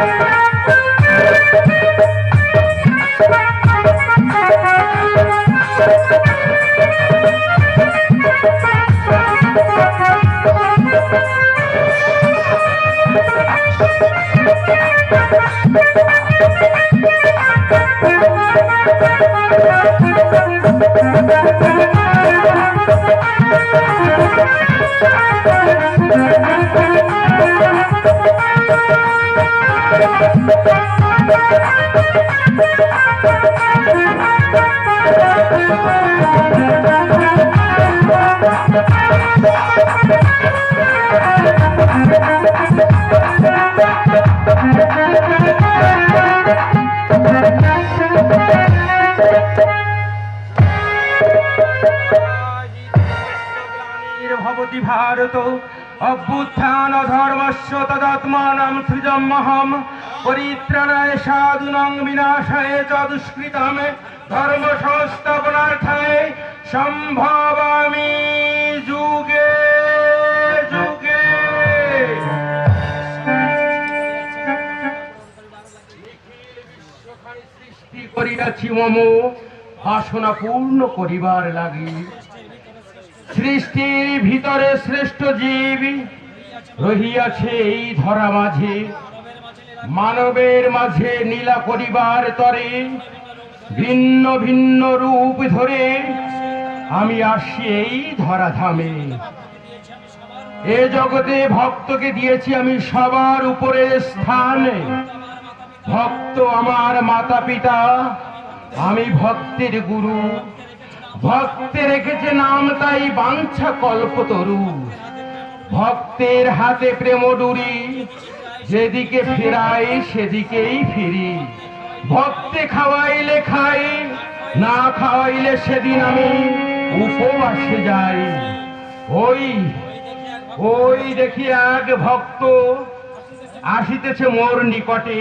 ভবতি Thank you. ধর্মস্য তদাত্মানাম সৃজমহম পরিত্রাণায় সাধুনং বিনাশায় চ ধর্ম সংস্থাপনার্থায় সম্ভবামি যুগে যুগে সৃষ্টি করিয়াছি মম বাসনা পূর্ণ করিবার লাগি সৃষ্টির ভিতরে শ্রেষ্ঠ জীব রহিয়াছে এই ধরা মাঝে, মানবের মাঝে নীলা করিবার তরে ভিন্ন ভিন্ন রূপ ধরে আমি আসি এই ধরাধামে। এ জগতে ভক্তকে দিয়েছি আমি সবার উপরে স্থানে। ভক্ত আমার মাতা পিতা আমি ভক্তের গুরু। ভক্তে রেখেছে নাম তাই বাঞ্ছা কল্পতরু। ভক্তের হাতে প্রেম ডুরি। যেদিকে ফেরাই, সেদিকেই ফিরি। ভক্তে খাওয়াইলে খাই না খাওয়াইলে সেদিন আমি উপবাসে যাই। ওই ওই দেখি এক ভক্ত আসিতেছে মোর নিকটে।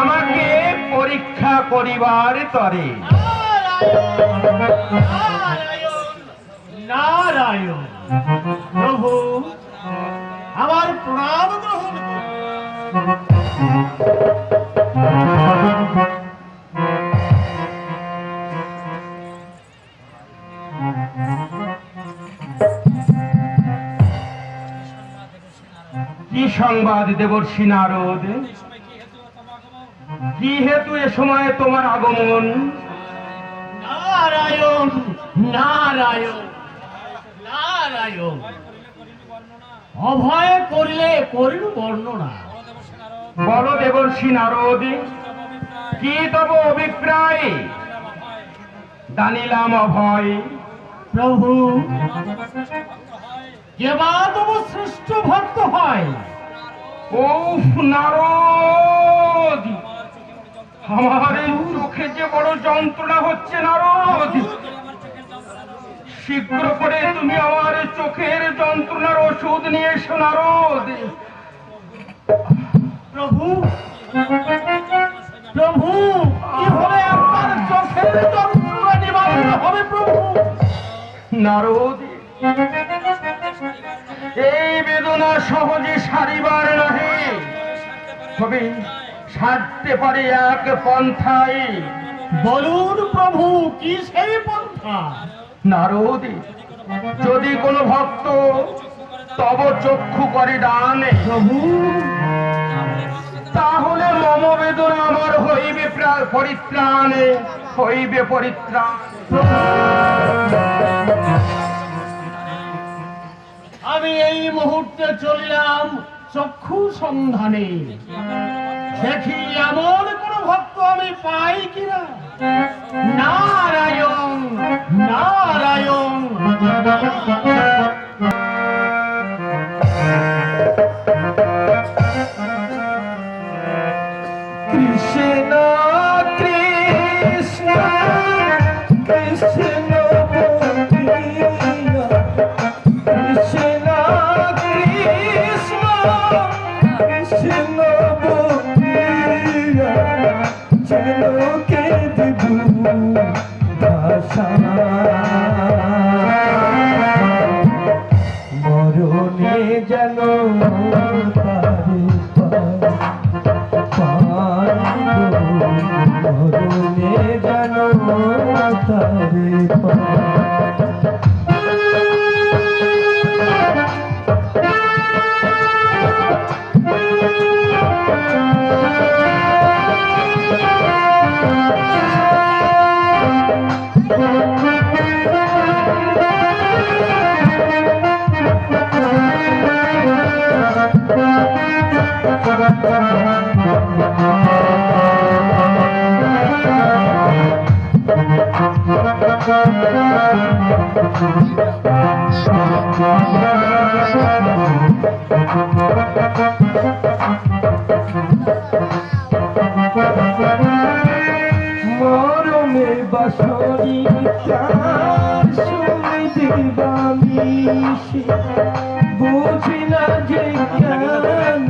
আমাকে পরীক্ষা করিবার তরে। নারায়ণ আমার কি সংবাদ দেবর্ষী নারদ? কি হেতু এ সময় তোমার আগমন? নারায়ণ নারায়ণ। নারায়ণ অভয় করিলে করিল বর্ণনা। বল দেবর্ষী নারদ কি তব অভিপ্রায়? জানিলাম অভয়। প্রভু যে বা তব শ্রেষ্ঠ ভক্ত হয়। ও নারদ! আমার চোখে যে বড় যন্ত্রণা হচ্ছে নারদ! শীঘ্র করে তুমি আমার চোখের যন্ত্রণার ওষুধ নিয়ে এসো নারদ। প্রভু প্রভু কি হলে আপনার চোখের যন্ত্রণা নিবারণ হবে প্রভু? নারদ এই বেদনা সহজে সারিবার নহে। তবে সারতে পারে এক পন্থায় বলুন প্রভু কি সেই পন্থা? নারদ যদি কোনো ভক্ত তব চক্ষু করে প্রভু। তাহলে পরিত্রাণ পরিত্রাণে হইবে পরিত্রাণ। আমি এই মুহূর্তে চলিলাম চক্ষু সন্ধানে। দেখি এমন কোন ভক্ত আমি পাই কিনা। নারায়ণ নারায়ণ। কৃষ্ণ বাসরি তার শুনে দিবানিসি বুঝি না যে কেন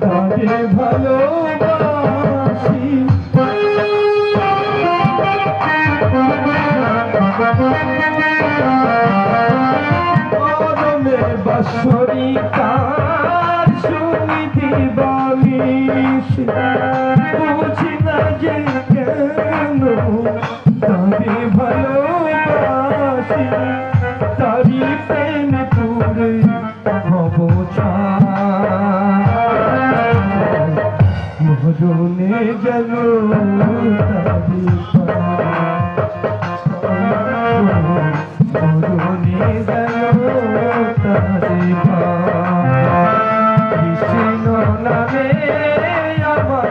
তারে ভালোবাসি মরমে বাসরি তার শুনি দিবানিসি মরণে যেন তারি কৃষ্ণ নামে আমার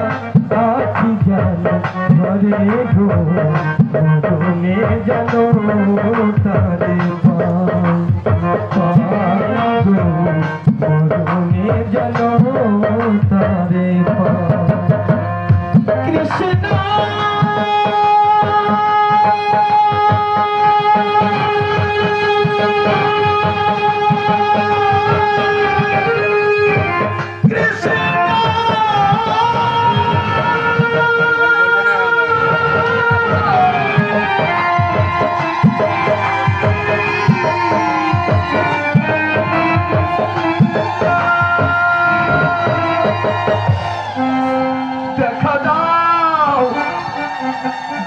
আখি জান ঘরে গো মরণে যেন তারে মরণে যেন তারে কৃষ্ণ দেখা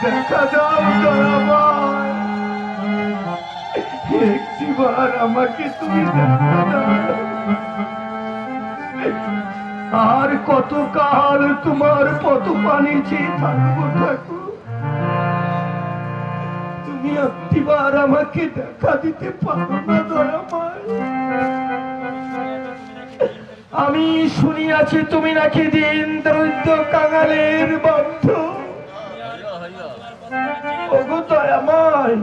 দেখা আমাকে তুমি আর কত কাল তোমার কত পানি চেয়ে থাকব ঠাকুর? তুমি একটিবার আমাকে দেখা দিতে পারো না দয়াময় আমি শুনিয়াছি তুমি নাকি দিন দরিদ্র কাঙালের বন্ধ। ওগো দয়াময়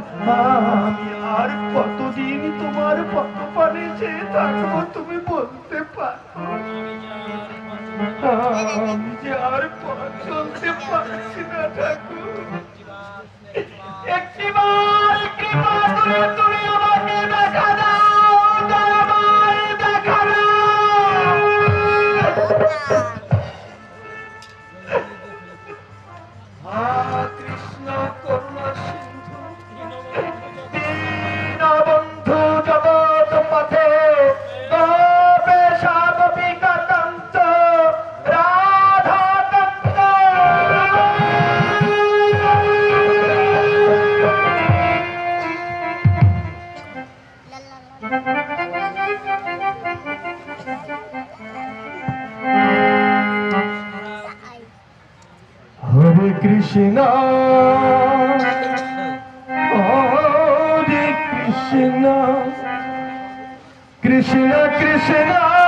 আমি আর কতদিন তোমার পথ পানে চেয়ে থাকব তুমি বলতে পারো আমি যে আর চলতে পারছি না ঠাকুর। একটিবার কৃপা করে তুমি কৃষ্ণ কৃষ্ণ।